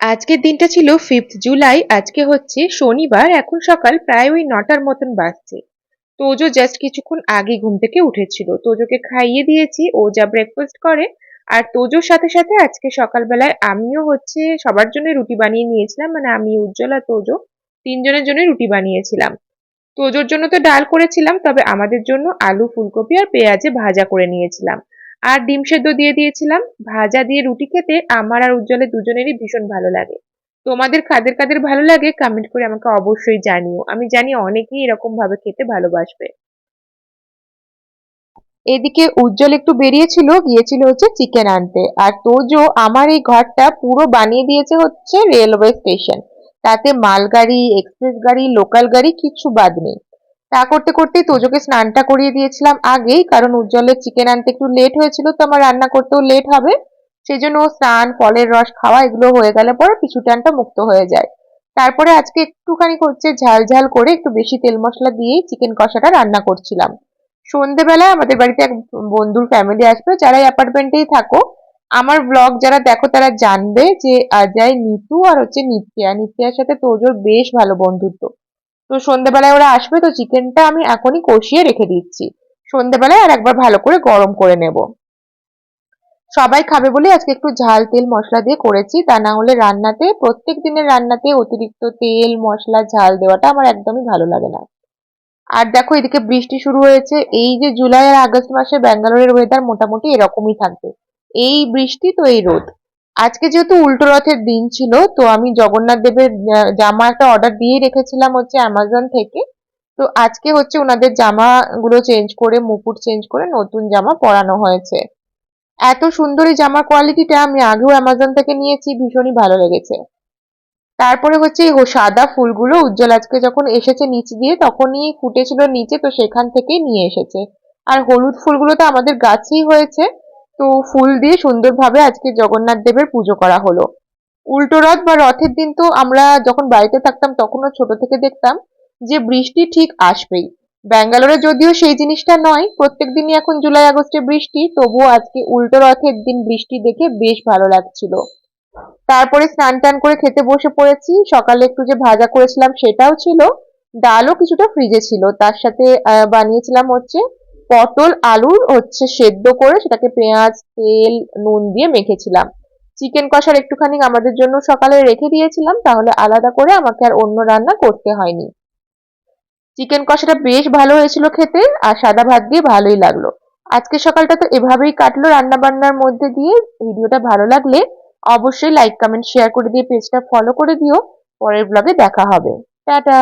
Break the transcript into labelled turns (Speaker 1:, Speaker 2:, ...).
Speaker 1: আজকের দিনটা ছিল ফিফথ জুলাই আজকে হচ্ছে শনিবার, এখন সকাল প্রায় ওই নটার মতন বাজছে। তোজো জাস্ট কিছুক্ষণ আগে ঘুম থেকে উঠেছিল। তোজোকে খাইয়ে দিয়েছি, ও যা ব্রেকফাস্ট করে, আর তোজোর সাথে সাথে আজকে সকালবেলায় আমিও হচ্ছে সবার জন্য রুটি বানিয়ে নিয়েছিলাম মানে আমি, উজ্জ্বল আর তোজো, তিনজনের জন্য রুটি বানিয়েছিলাম। তোজোর জন্য তো ডাল করেছিলাম, তবে আমাদের জন্য আলু, ফুলকপি আর পেঁয়াজে ভাজা করে নিয়েছিলাম। আর ডিম সেদ্ধ দিয়ে দিয়েছিলাম। ভাজা দিয়ে রুটি খেতে আমার আর উজ্জ্বলের দুজনেরই ভীষণ ভালো লাগে। তোমাদের কাদের কাদের ভালো লাগে কমেন্ট করে আমাকে অবশ্যই জানিও। আমি জানি অনেকেই এরকম ভাবে খেতে ভালোবাসবে। এদিকে উজ্জ্বল একটু বেরিয়েছিল, গিয়েছিল হচ্ছে চিকেন আনতে। আর তোজো আমার এই ঘরটা পুরো বানিয়ে দিয়েছে হচ্ছে রেলওয়ে স্টেশন তাতে মালগাড়ি এক্সপ্রেস গাড়ি লোকাল গাড়ি, কিছু বাদ নেই। তা করতে করতেই তোজোকে স্নানটা করিয়ে দিয়েছিলাম আগেই, কারণ উজ্জ্বলের চিকেন আনতে একটু লেট হয়েছিল, তো আমার রান্না করতেও লেট হবে। সেই জন্য স্নান, ফলের রস, খাওয়া এগুলো হয়ে গেলে পরে পিছু টানটা মুক্ত হয়ে যায়। তারপরে আজকে একটুখানি হচ্ছে ঝাল ঝাল করে একটু বেশি তেল মশলা দিয়েই চিকেন কষাটা রান্না করছিলাম। সন্ধেবেলায় আমাদের বাড়িতে এক বন্ধুর ফ্যামিলি আসবে যারা অ্যাপার্টমেন্টেই থাকো, আমার ব্লগ যারা দেখো তারা জানবে যে অজয় নিতু আর হচ্ছে নিত্যা নিত্যার সাথে তোজোর বেশ ভালো বন্ধুত্ব। তো সন্ধ্যেবেলায় ওরা আসবে, তো চিকেনটা আমি এখনই কষিয়ে রেখে দিচ্ছি। সন্ধ্যেবেলায় আর একবার ভালো করে গরম করে নেব। সবাই খাবে বলে আজকে একটু ঝাল তেল মশলা দিয়ে করেছি, তা না হলে রান্নাতে, প্রত্যেক দিনের রান্নাতে অতিরিক্ত তেল, মশলা, ঝাল দেওয়াটা আমার একদমই ভালো লাগে না। আর দেখো এদিকে বৃষ্টি শুরু হয়েছে, এই যে জুলাই আর আগস্ট মাসে ব্যাঙ্গালোরের ওয়েদার মোটামুটি এরকমই থাকবে। এই বৃষ্টি তো এই রোদ। আজকে যেহেতু উল্টো রথের দিন ছিল, তো আমি জগন্নাথ দেবের জামা একটা অর্ডার দিয়ে রেখেছিলাম হচ্ছে অ্যামাজন থেকে। তো আজকে হচ্ছে ওনাদের জামাগুলো চেঞ্জ করে, মুকুট চেঞ্জ করে নতুন জামা পরানো হয়েছে। এত সুন্দর এই কোয়ালিটিটা আমি আগেও অ্যামাজন থেকে নিয়েছি, ভীষণই ভালো লেগেছে। তারপরে হচ্ছে এই সাদা ফুলগুলো উজ্জ্বল আজকে যখন এসেছে নিচে দিয়ে, তখনই ফুটেছিল নিচে, তো সেখান থেকেই নিয়ে এসেছে। আর হলুদ ফুলগুলো তো আমাদের গাছেই হয়েছে। তো ফুল দিয়ে সুন্দরভাবে আজকে জগন্নাথ দেবের পুজো করা হলো। উল্টো রথ বা রথের দিন তো আমরা যখন বাড়িতে থাকতাম তখনও ছোট থেকে দেখতাম যে বৃষ্টি ঠিক আসবেই। ব্যাঙ্গালোরে যদিও সেই জিনিসটা নয়, প্রত্যেক দিনই এখন জুলাই, আগস্টে বৃষ্টি, তবুও আজকে উল্টো রথের দিন বৃষ্টি দেখে বেশ ভালো লাগছিল। তারপরে স্নান টান করে খেতে বসে পড়েছি, সকালে একটু যে ভাজা করেছিলাম সেটাও ছিল, ডালও কিছুটা ফ্রিজে ছিল, তার সাথে বানিয়েছিলাম হচ্ছে পটল আলুর হচ্ছে সেদ্ধ করে সেটাকে পেঁয়াজ, তেল, নুন দিয়ে মেখেছিলাম। চিকেন কষার একটুখানি আমাদের জন্য সকালে রেখে দিয়েছিলাম, তাহলে আলাদা করে আমাকে আর অন্য রান্না করতে হয়নি। চিকেন কষাটা বেশ ভালো হয়েছিল খেতে আর সাদা ভাত দিয়ে ভালোই লাগল। আজকে সকালটা তো এভাবেই কাটলো রান্না বান্নার মধ্যে দিয়ে। ভিডিওটা ভালো লাগলে অবশ্যই লাইক কমেন্ট শেয়ার করে দিয়ে পেজটা ফলো করে দিও। পরের ব্লগে দেখা হবে। টাটা!